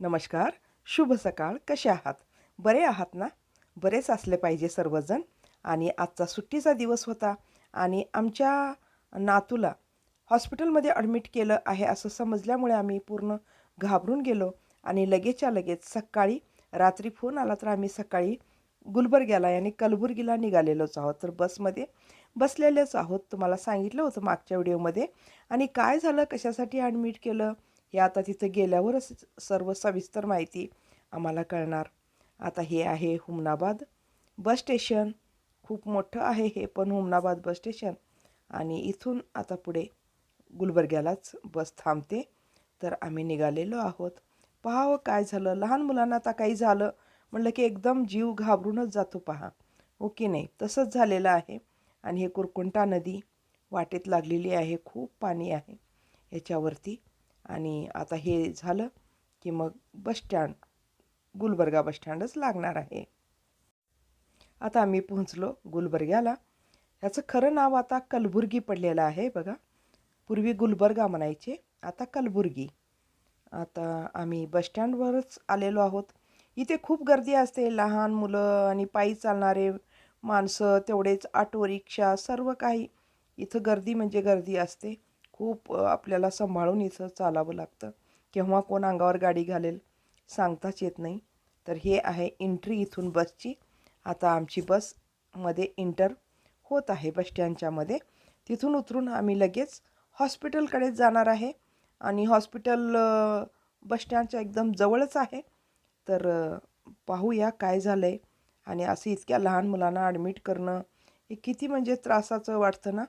नमस्कार शुभ सकाळ कसे आहात? बरे आहात ना? बरेच असले पाहिजे सर्वजण. आणि आजचा सुट्टीचा दिवस होता आणि आमच्या नातूला हॉस्पिटलमध्ये ॲडमिट केलं आहे असं समजल्यामुळे आम्ही पूर्ण घाबरून गेलो आणि लगेचच्या लगेच सकाळी रात्री फोन आला तर आम्ही सकाळी गुलबर्ग्याला आणि कलबुर्गीला निघालेलोच आहोत. तर बसमध्ये बसलेलेच आहोत. तुम्हाला सांगितलं होतं मागच्या व्हिडिओमध्ये. आणि काय झालं? कशासाठी ॲडमिट केलं? हे आता तिथं गेल्यावरच सर्व सविस्तर माहिती आम्हाला कळणार. आता हे आहे हुमनाबाद बस स्टेशन. खूप मोठं आहे हे पण हुमनाबाद बस स्टेशन. आणि इथून आता पुढे गुलबर्ग्यालाच बस थांबते. तर आम्ही निघालेलो आहोत. पहावं काय झालं? लहान मुलांना आता काही झालं? म्हणलं की एकदम जीव घाबरूनच जातो पहा. हो ओके नाही? तसंच झालेलं आहे. आणि हे कुरकुंटा नदी वाटेत लागलेली आहे. खूप पाणी आहे. याच्यावरती आणि आता हे झालं की मग बसस्टँड गुलबर्गा बसस्टँडच लागणार आहे. आता आम्ही पोहोचलो गुलबर्ग्याला. ह्याचं खरं नाव आता कलबुर्गी पडलेलं आहे बघा. पूर्वी गुलबर्गा म्हणायचे आता कलबुर्गी. आता आम्ही बसस्टँडवरच आलेलो आहोत. इथे खूप गर्दी असते लहान मुलं आणि पायी चालणारे माणसं तेवढेच ऑटो रिक्षा सर्व काही. इथं गर्दी म्हणजे गर्दी असते. खूप आपल्याला सांभाळून इथं चालावं लागतं. केव्हा कोण अंगावर गाडी घालेल सांगताच येत नाही. तर हे आहे एंट्री इथून बसची आता आमची बसमध्ये इंटर होत आहे बसस्टँडच्यामध्ये तिथून उतरून आम्ही लगेच हॉस्पिटलकडे जाणार आहे. आणि हॉस्पिटल बसस्टँडच्या एकदम जवळच आहे. तर पाहूया काय झालं आहे आणि असं इतक्या लहान मुलांना ॲडमिट करणं हे किती म्हणजे त्रासाचं वाटतं ना?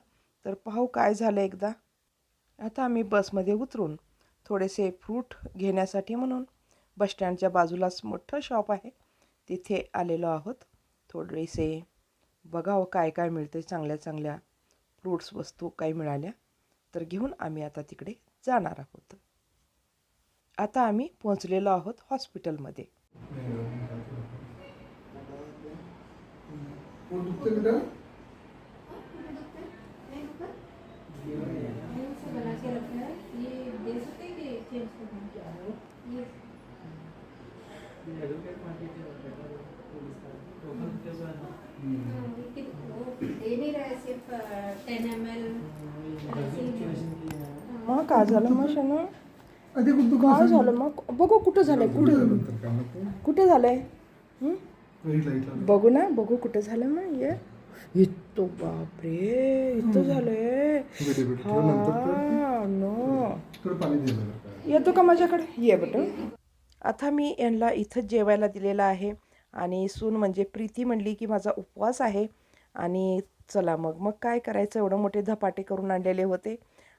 तर पाहू काय झालं एकदा. आता आम्ही बसमध्ये उतरून थोडेसे फ्रूट घेण्यासाठी म्हणून बसस्टँडच्या बाजूलाच मोठं शॉप आहे. तिथे आलेलो आहोत. थोडेसे बघावं काय काय मिळते चांगल्या चांगल्या फ्रूट्स वस्तू काही मिळाल्या तर घेऊन आम्ही आता तिकडे जाणार आहोत. आता आम्ही पोहोचलेलो आहोत हॉस्पिटलमध्ये पोट दुखते बेटा बना के रखा है ये दे सकते हैं कि चेंज करना ये हाँ, ये कि- वो दे नहीं रहा है सिर्फ टेन एम एल मग काय झालं मग शनू काय? झालं मग. बघू कुठं झालंय कुठे. कुठे? झालंय. बघू ना बघू कुठं झालं मग. ये. इतो बापरे इथं झालंय. हा नो. येतो का माझ्याकडे? ये बेटा आता मी यांना इथंच जेवायला दिलेलं आहे. आणि सून म्हणजे प्रीती म्हणली की माझा उपवास आहे. आणि चला मग. मग काय करायचं? एवढं मोठे धपाटे करून आणलेले होते.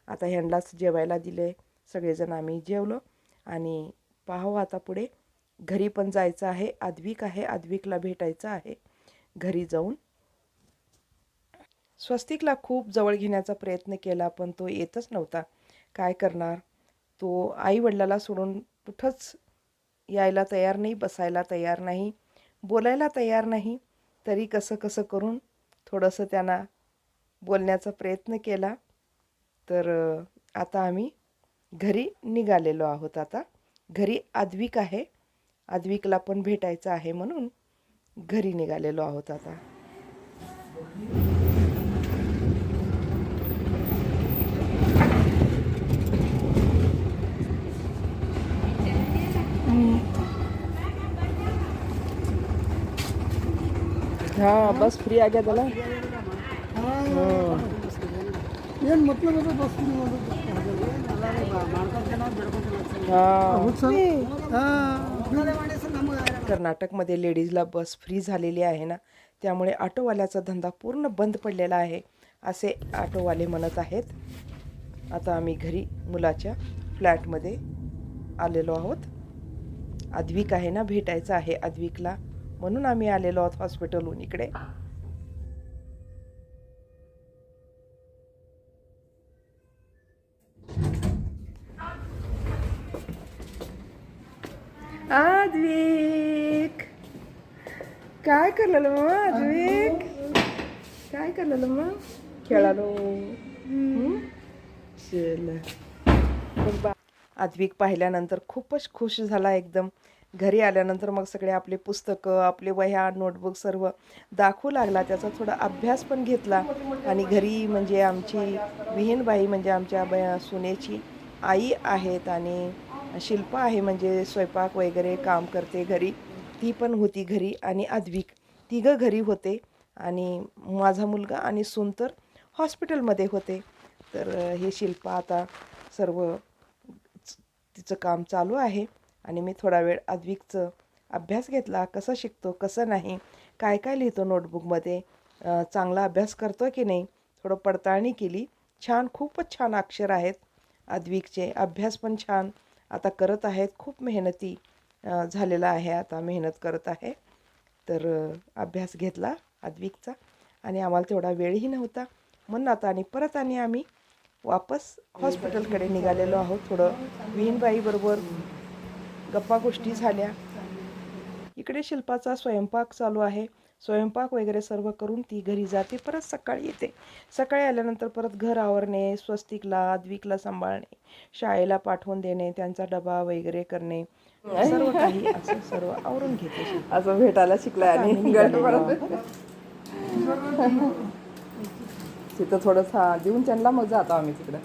आता ह्यांनाच जेवायला दिले. सगळेजण आम्ही जेवलो. आणि पाहू आता पुढे. घरी पण जायचं आहे. आद्विक आहे. आद्विकला भेटायचं आहे. घरी जाऊन. स्वस्तिकला खूप जवळ घेण्याचा प्रयत्न केला पण तो येतच नव्हता. काय करणार? तो आईवडिलाला सोडून कुठंच यायला तयार नाही बसायला तयार नाही बोलायला तयार नाही. तरी कसं कसं करून थोडंसं त्यांना बोलण्याचा प्रयत्न केला. तर आता आम्ही घरी निघालेलो आहोत आता. घरी आद्विक आहे. आद्विकला पण भेटायचं आहे म्हणून घरी निघालेलो आहोत आता. हा बस फ्री आ त्याला? हो. ಅದು ಬಸ್ कर्नाटकमध्ये लेडीजला बस फ्री झालेली आहे ना त्यामुळे ऑटोवाल्याचा धंदा पूर्ण बंद पडलेला आहे असे ऑटोवाले म्हणत आहेत आता आम्ही घरी मुलाच्या फ्लॅटमध्ये आलेलो आहोत अद्विक आहे ना भेटायचं आहे अद्विकला म्हणून आम्ही आलेलो आहोत हॉस्पिटलहून इकडे आद्विक. काय करलेलं मग आद्विक? काय करलेलं मग? खेळालो. हं? चल बघ बा आद्विक पाहिल्यानंतर खूपच खुश झाला एकदम. घरी आल्यानंतर मग सगळे आपले पुस्तकं आपले वह्या नोटबुक सर्व दाखवू लागला. त्याचा थोडा अभ्यास पण घेतला. आणि घरी म्हणजे आमची विहीनबाई म्हणजे आमच्या ब सुनेची आई आहेत आणि शिल्प आहे म्हणजे स्वयंपाक वगैरे काम करते घरी. ती पण होती घरी आणि आद्विक. तिघं घरी होते आणि माझा मुलगा आणि सून तर हॉस्पिटलमध्ये होते. तर हे शिल्प आता सर्व तिचं काम चालू आहे आणि मी थोडा वेळ आद्विकचं अभ्यास घेतला. कसं शिकतो कसं नाही काय काय लिहितो नोटबुकमध्ये चांगला अभ्यास करतो की नाही थोडं पडताळणी केली. छान खूपच छान अक्षर आहेत आद्विकचे. अभ्यास पण छान. आता करत आहेत खूप मेहनती झालेला आहे आता मेहनत करत आहे. तर अभ्यास घेतला आद्विकचा आणि आम्हाला तेवढा वेळही नव्हता. म्हणून आता आणि परत आणि आम्ही वापस हॉस्पिटलकडे निघालेलो आहोत. थोडं विहीनबाईबरोबर गप्पा गोष्टी झाल्या. इकडे शिल्पाचा स्वयंपाक चालू आहे. स्वयंपाक वगैरे सर्व करून ती घरी जाते परत सकाळी येते. सकाळी आल्यानंतर परत घर आवरणे स्वस्तिकला आद्विकला सांभाळणे शाळेला पाठवून देणे त्यांचा डबा वगैरे करणे. सर्व काही असं सर्व आवरून घेते. असं भेटायला शिकलाय आता आणि. तिथं थोडंसं हा देऊन त्यांना मग जातो आम्ही तिकडं.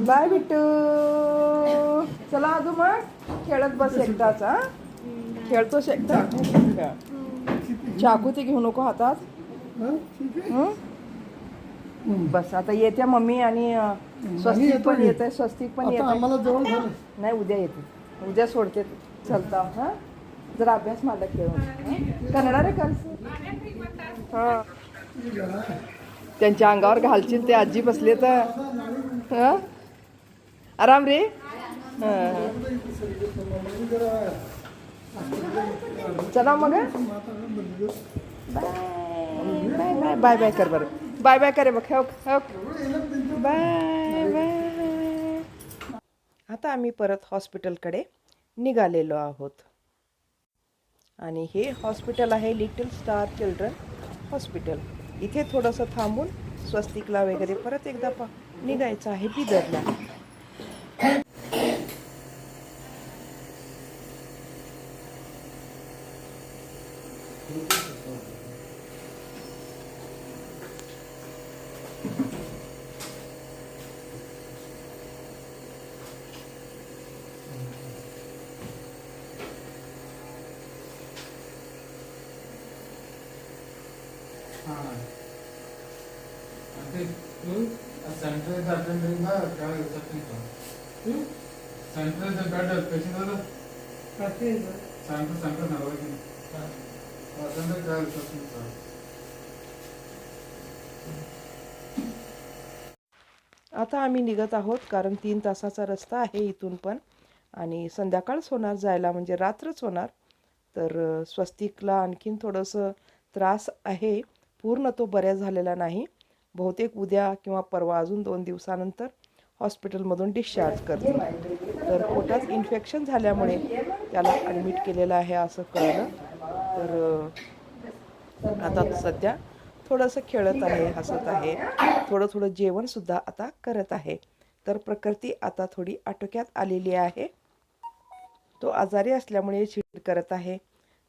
बाय बिट्टू. चला अजून मग. खेळत बस एकटाच हा. खेळतोस एकटा खेळ. चाकू ते घेऊ नको हातात? बस आता येत्या मम्मी आणि स्वस्तिक येतो पण. येत आहे स्वस्तिक पण येत नाही उद्या येते. उद्या सोडते. चलता. हा? जरा अभ्यास माझा खेळून हं? कन्नडा रे कल्स हा. त्यांच्या अंगावर घालशील ते आजी बसले तर. हं? आराम रे? हं. चला मग bye bye bye bye bye कर बरं. बाय बाय करे बघ हो हो बाय बाय. आता आम्ही परत हॉस्पिटलकडे निघालेलो आहोत. आणि हे हॉस्पिटल आहे लिटल स्टार चिल्ड्रन हॉस्पिटल. इथे थोडंसं थांबून स्वस्तिकला वगैरे परत एकदा पा निघायचं आहे बिदरला. సెంటర్ బెడ్ పేషెంట్ కదా సెంటర్ సెంటర్ నలభై అటెండ్ కాదు చెప్పింది సార్ आता आम्ही निघत आहोत कारण तीन तासाचा रस्ता आहे इथून पण आणि संध्याकाळच होणार जायला म्हणजे रात्रच होणार तर अ, स्वस्तिकला आणखीन थोडंसं त्रास आहे पूर्ण तो बऱ्या झालेला नाही बहुतेक उद्या किंवा परवा अजून दोन दिवसानंतर हॉस्पिटलमधून डिस्चार्ज करते. तर पोटात इन्फेक्शन झाल्यामुळे त्याला ॲडमिट केलेलं आहे असं कळलं. तर आता सध्या थोडंसं खेळत आहे हसत आहे. थोडं थोडं जेवणसुद्धा आता करत आहे. तर प्रकृती आता थोडी आटोक्यात आलेली आहे. तो आजारी असल्यामुळे चिड करत आहे.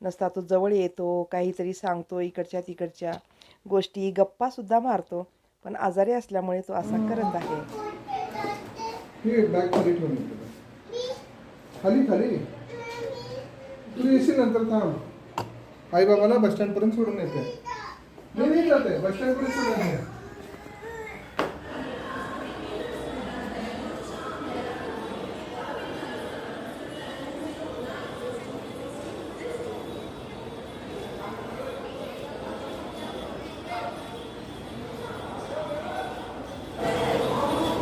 नसता तो जवळ येतो काहीतरी सांगतो इकडच्या तिकडच्या गोष्टी गप्पासुद्धा मारतो. पण आजारी असल्यामुळे तो असा करत आहे. ही बॅग खाली ठेवून खाली खाली. तू येशील नंतर थांब. आई बाबाला बस स्टँड पर्यंत सोडून येते. मी नाही जाते बस स्टँड पर्यंत सोडून येते.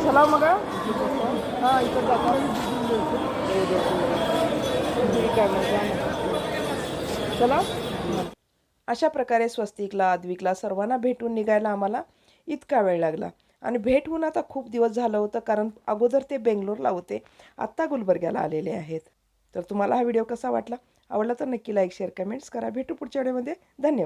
चला मग हां इथं जातो ठीक आहे मग जा मग. चला. अशा प्रकारे स्वस्तिकला द्विकला सर्वांना भेटून निघायला आम्हाला इतका वेळ लागला. आणि भेट होऊन आता खूप दिवस झालं होतं कारण अगोदर ते बेंगलोरला होते. आत्ता गुलबर्ग्याला आलेले आहेत. तर तुम्हाला हा व्हिडिओ कसा वाटला? आवडला तर नक्की लाईक शेअर कमेंट्स करा. भेटू पुढच्या व्हिडिओमध्ये. धन्यवाद.